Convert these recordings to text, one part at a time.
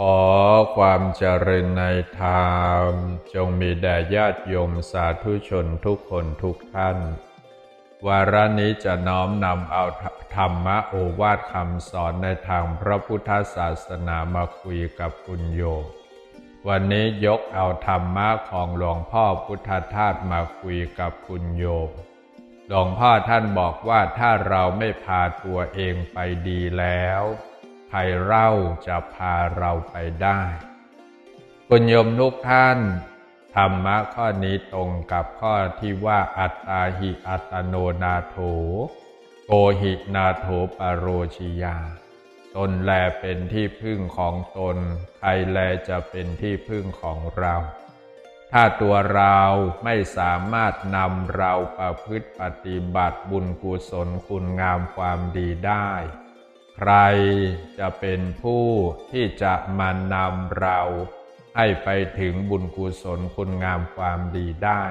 ขอความเจริญในธรรมจงมีแด่ญาติโยมสาธุชนทุกคนทุกท่าน วาระนี้จะน้อมนำเอาธรรมะโอวาทคำสอนในทางพระพุทธศาสนามาคุยกับคุณโยม วันนี้ยกเอาธรรมะของหลวงพ่อพุทธทาสมาคุยกับคุณโยม หลวงพ่อท่านบอกว่าถ้าเราไม่พาตัวเองไปดีแล้ว ใครเล่าจะพาเราไปได้ คุณโยมทุกท่าน ธรรมะข้อนี้ตรงกับข้อที่ว่าอัตตาหิอัตโนนาโถโกหินาโถปโรชิยา ตนแลเป็นที่พึ่งของตน ใครแลจะเป็นที่พึ่งของเรา ถ้าตัวเราไม่สามารถนำเราประพฤติปฏิบัติบุญกุศลคุณงามความดีได้ ใครจะเป็นผู้ที่จะมานำเรา ให้ไปถึงบุญกุศลคุณงามความดีได้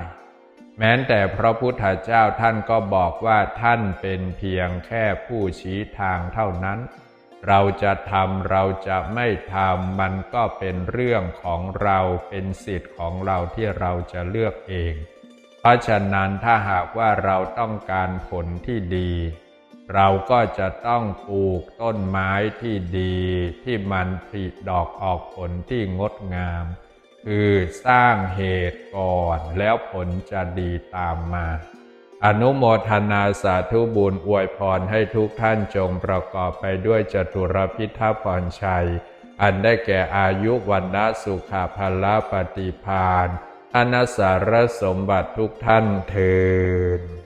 แม้แต่พระพุทธเจ้าท่านก็บอกว่าท่านเป็นเพียงแค่ผู้ชี้ทางเท่านั้น เราจะทำเราจะไม่ทำมันก็เป็นเรื่องของเราเป็นสิทธิ์ของเราที่เราจะเลือกเอง เพราะฉะนั้นถ้าหากว่าเราต้องการผลที่ดี เราก็จะต้องปลูกต้นไม้ที่ดีที่มันผลิดอกออกผลที่งดงาม คือสร้างเหตุก่อนแล้วผลจะดีตามมา อนุโมทนาสาธุบุญอวยพรให้ทุกท่านจงประกอบไปด้วยจตุรพิทัพรชัย อันได้แก่อายุวันนะสุขภาละปฏิพานอนัสสารสมบัติทุกท่านเทิน